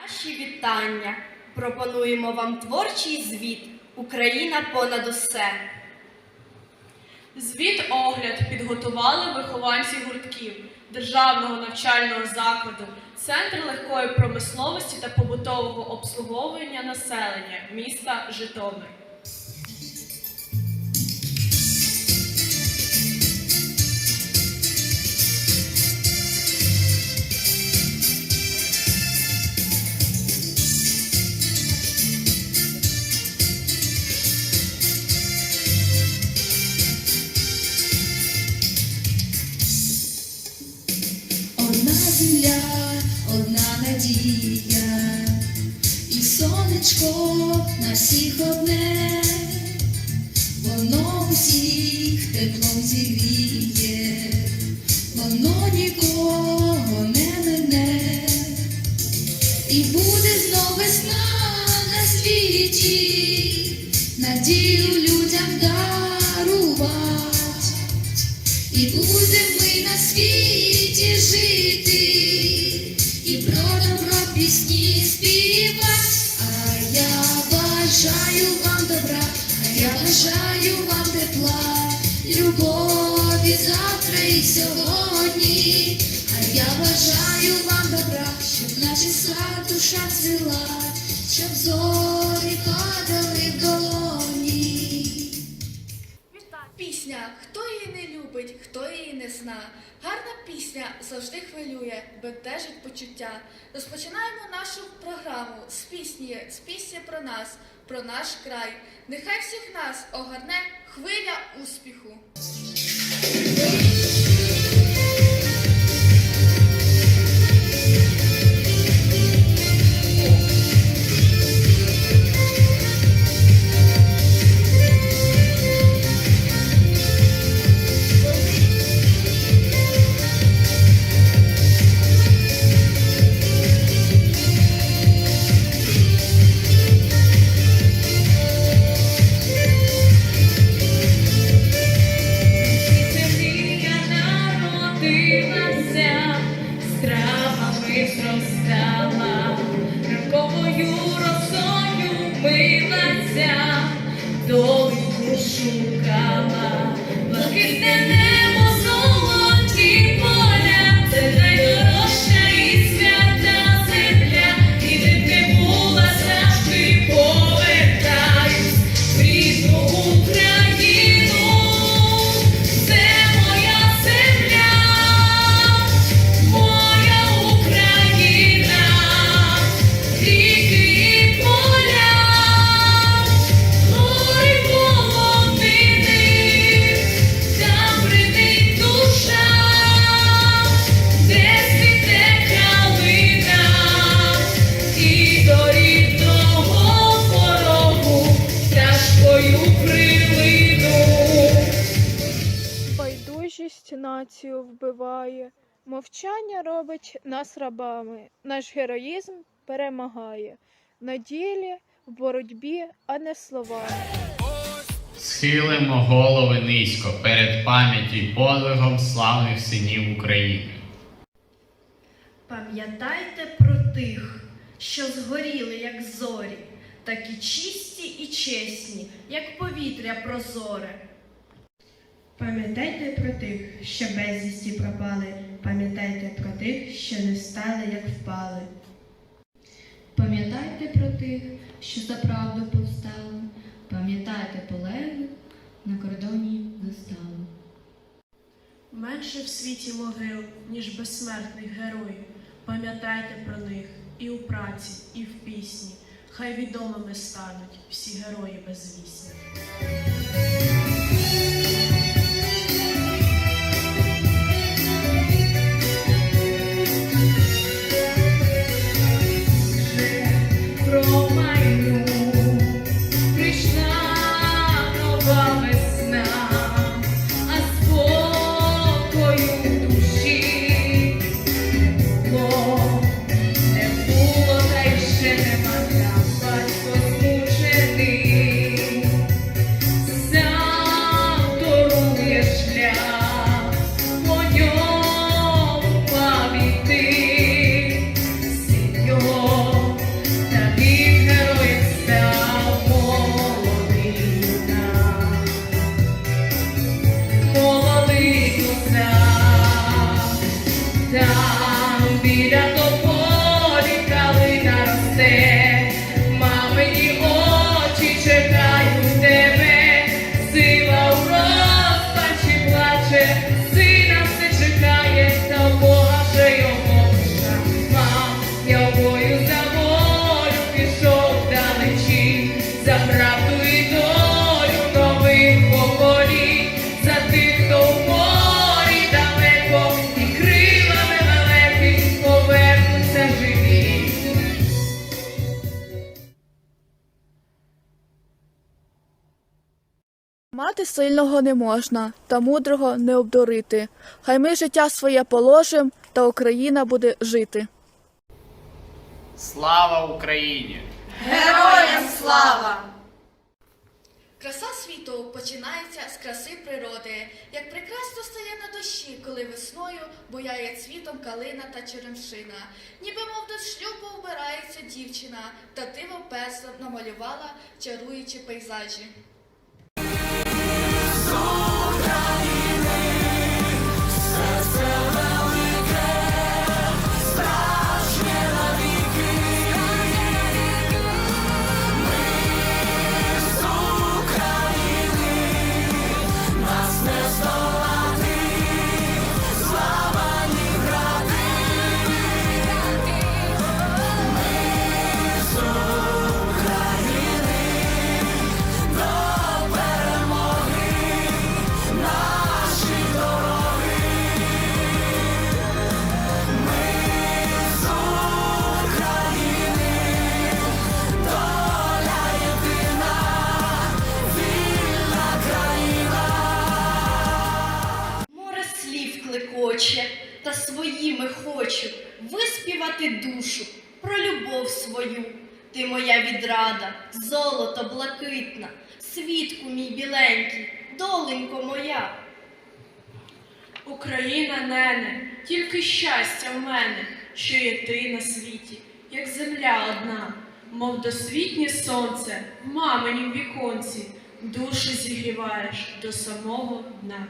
Наші вітання. Пропонуємо вам творчий звіт Україна понад усе. Звіт огляд підготували вихованці гуртків Державного навчального закладу, Центр легкої промисловості та побутового обслуговування населення міста Житомир. Світі, надію людям дарувати. І будем ми на світі жити, і про добро пісні співать. А я бажаю вам добра, а я бажаю вам тепла, любові завтра і сьогодні. А я бажаю вам добра, щоб сад душа цвіла, щоб Пісня, хто її не любить, хто її не зна. Гарна пісня завжди хвилює, бентежить почуття. Розпочинаємо нашу програму з пісні, з пісні про нас, про наш край. Нехай всіх нас огорне хвиля успіху. Милася, долю шукала, блакитне небо, націю вбиває, мовчання робить нас рабами, наш героїзм перемагає. На ділі, в боротьбі, а не словами. Схилимо голови низько перед пам'яттю й подвигом славних синів України. Пам'ятайте про тих, що згоріли, як зорі, такі чисті і чесні, як повітря прозоре. Пам'ятайте про тих, що безвісті пропали, пам'ятайте про тих, що не встали, як впали. Пам'ятайте про тих, що за правду повстали, пам'ятайте полеглих на кордоні застави. Менше в світі могил, ніж безсмертних героїв. Пам'ятайте про них і у праці, і в пісні. Хай відомими стануть всі герої безвісні. Мати сильного не можна, та мудрого не обдурити. Хай ми життя своє положим, та Україна буде жити. Слава Україні! Героям слава! Краса світу починається з краси природи. Як прекрасно стає на душі, коли весною буяє цвітом калина та черемшина. Ніби мов до шлюбу вбирається дівчина, та диво песлом намалювала чаруючі пейзажі. Виспівати душу про любов свою. Ти моя відрада, золото блакитна, світку мій біленький, доленько моя. Україна, нене, тільки щастя в мене, що є ти на світі, як земля одна, мов досвітнє сонце в маминім віконці, душу зігріваєш до самого дна.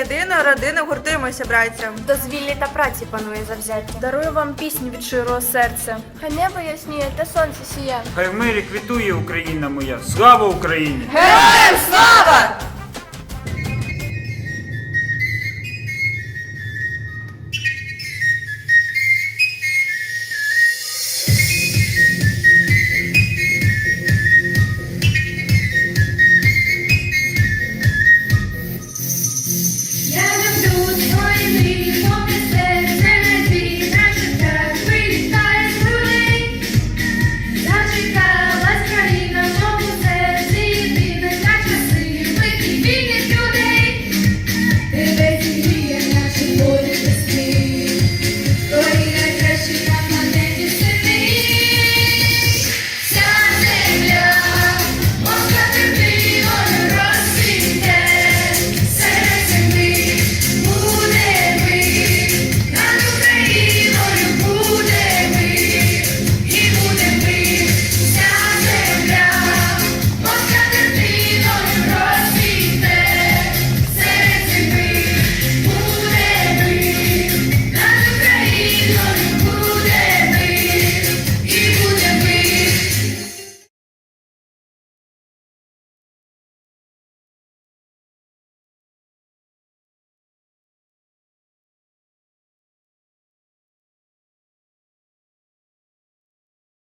Єдина родина гуртуємося, браття. Дозвіллі та праці панує завзяття. Дарую вам пісню від широго серця. Хай небо ясніє та сонце сіє. Хай в мирі квітує Україна моя. Слава Україні! Героям слава!